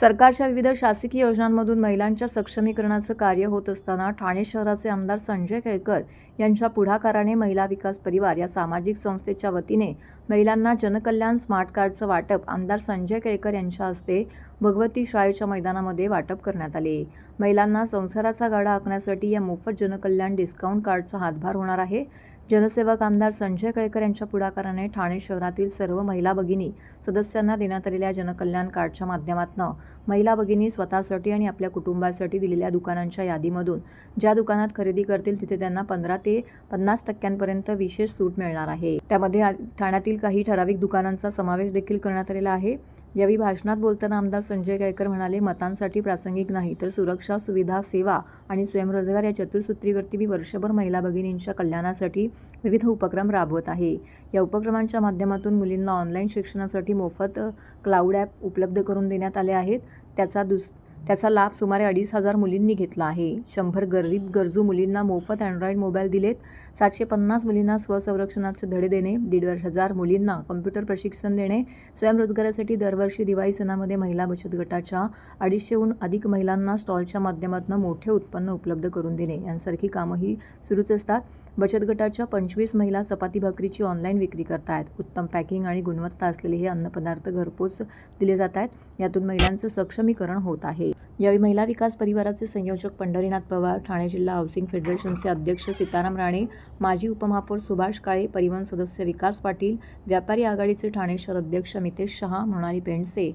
सरकारच्या विविध शासकीय योजनांमधून महिलांच्या सक्षमीकरणाचं कार्य होत असताना ठाणे शहराचे आमदार संजय केळकर यांच्या पुढाकाराने महिला विकास परिवार या सामाजिक संस्थेच्या वतीने महिलांना जनकल्याण स्मार्ट कार्डचं वाटप आमदार संजय केळकर यांच्या हस्ते भगवती शाळेच्या मैदानामध्ये वाटप करण्यात आले. महिलांना संसाराचा गाडा आखण्यासाठी या मोफत जनकल्याण डिस्काउंट कार्डचा हातभार होणार आहे. जनसेवक आमदार संजय केळकर यांच्या पुढाकाराने ठाणे शहरातील सर्व महिला भगिनी सदस्यांना देण्यात आलेल्या जनकल्याण कार्डच्या माध्यमातून महिला भगिनी स्वतःसाठी आणि आपल्या कुटुंबासाठी दिलेल्या दुकानांच्या यादीमधून ज्या दुकानात खरेदी करतील तिथे त्यांना पंधरा ते पन्नास टक्क्यांपर्यंत विशेष सूट मिळणार आहे. त्यामध्ये ठाण्यातील काही ठराविक दुकानांचा समावेश देखील करण्यात आलेला आहे. यावेळी भाषणात बोलताना आमदार संजय केळकर म्हणाले मतांसाठी प्रासंगिक नाही तर सुरक्षा सुविधा सेवा आणि स्वयंरोजगार या चतुर्सूत्रीवरती मी वर्षभर महिला भगिनींच्या कल्याणासाठी विविध उपक्रम राबवत आहे. या उपक्रमांच्या माध्यमातून मुलींना ऑनलाईन शिक्षणासाठी मोफत क्लाउड ॲप उपलब्ध करून देण्यात आले आहेत. त्याचा दुस त्याचा लाभ सुमारे अडीच हजार मुलींनी घेतला आहे. शंभर गरीब गरजू मुलींना मोफत अँड्रॉइड मोबाईल दिलेत. सातशे पन्नास मुलींना स्वसंरक्षणाचे धडे देणे. दीड हजार मुलींना कम्प्युटर प्रशिक्षण देणे. स्वयंरोजगारासाठी दरवर्षी दिवाळी सणामध्ये महिला बचत गटाच्या अडीचशेहून अधिक महिलांना स्टॉलच्या माध्यमातून मोठे उत्पन्न उपलब्ध करून देणे. यांसारखी कामंही सुरूच असतात. बचत गटाच्या पंचवीस महिला चपाती भाकरीची ऑनलाईन विक्री करतायत. उत्तम पॅकिंग आणि गुणवत्ता असलेले हे अन्नपदार्थ घरपोच दिले जात आहेत यातून महिलांचं सक्षमीकरण होत आहे. यावेळी महिला विकास परिवाराचे संयोजक पंढरीनाथ पवार ठाणे जिल्हा हाऊसिंग फेडरेशनचे अध्यक्ष सीताराम राणे माजी उपमहापौर सुभाष काळे परिवहन सदस्य विकास पाटील व्यापारी आघाडीचे ठाणे शहर अध्यक्ष मितेश शहा मृणाली पेंडसे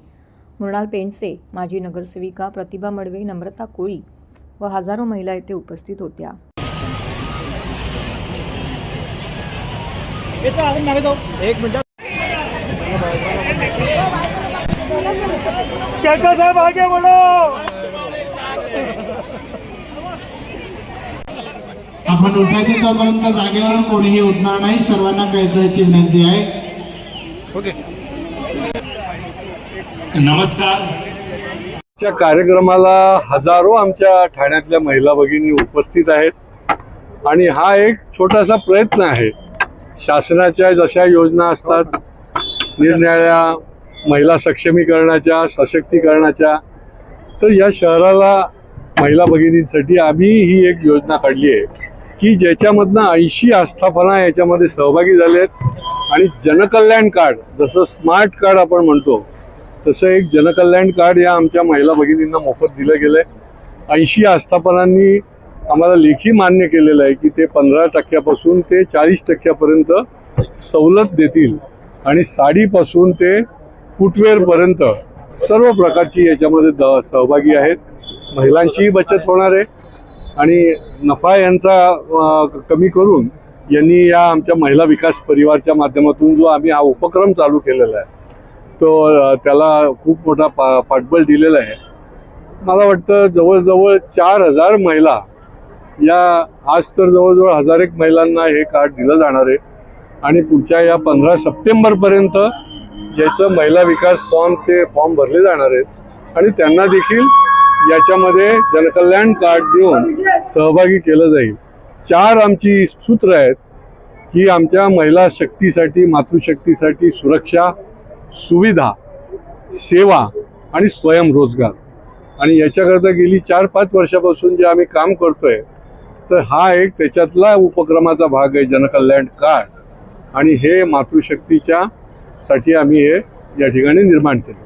मृणाल पेंडसे माजी नगरसेविका प्रतिभा मडवे नम्रता कोळी व हजारो महिला येथे उपस्थित होत्या. एक मिनिट. काका साहेब आगे बढ़ो आपण उठायचे तोपर्यंत जागेवर कोणीही उठणार नाही. सर्वांना कळकळीची विनंती आहे. ओके. नमस्कार. च्या कार्यक्रमाला हजारो आमच्या ठाण्यातल्या महिला भगिनी उपस्थित आहेत. आणि हा एक छोटासा प्रयत्न आहे. शासनाच्या जशा योजना असतात निरनिराळ्या महिला सक्षमीकरणाच्या सशक्तीकरणाच्या तर या शहराला महिला भगिनींसाठी आम्ही ही एक योजना काढली आहे की ज्याच्यामधनं ऐंशी आस्थापना याच्यामध्ये सहभागी झालेत आणि जनकल्याण कार्ड जसं स्मार्ट कार्ड आपण म्हणतो तसं एक जनकल्याण कार्ड या आमच्या महिला भगिनींना मोफत दिलं गेलं आहे ऐंशी आस्थापनांनी आम्हाला लेखी मान्य केलेलं आहे की ते पंधरा टक्क्यापासून ते चाळीस टक्क्यापर्यंत सवलत देतील आणि साडीपासून ते फुटवेअरपर्यंत सर्व प्रकारची याच्यामध्ये द सहभागी आहेत. महिलांचीही बचत होणार आहे. आणि नफा यांचा कमी करून यांनी या आमच्या महिला विकास परिवारच्या माध्यमातून जो आम्ही हा उपक्रम चालू केलेला आहे तो त्याला खूप मोठा पा पाठबळ दिलेला आहे. मला वाटतं जवळजवळ चार हजार महिला या आज तर जवळजवळ हजार एक महिलांना हे कार्ड दिलं जाणार आहे. आणि पुढच्या या पंधरा सप्टेंबरपर्यंत ज्याचं महिला विकास फॉर्मचे फॉर्म भरले जाणार आहेत. आणि त्यांना देखील याच्यामध्ये जनकल्याण कार्ड देऊन सहभागी केलं जाईल. चार आमची सूत्र आहेत की आमच्या महिला शक्तीसाठी मातृशक्तीसाठी सुरक्षा सुविधा सेवा आणि स्वयंरोजगार. आणि याच्याकरता गेली चार पाच वर्षापासून जे आम्ही काम करतोय तर हा एक त्याच्यातला उपक्रमाचा भाग आहे जनकल्याण कार्ड आणि हे मातृशक्तीच्या साठी आम्ही हे या ठिकाणी निर्माण केलं.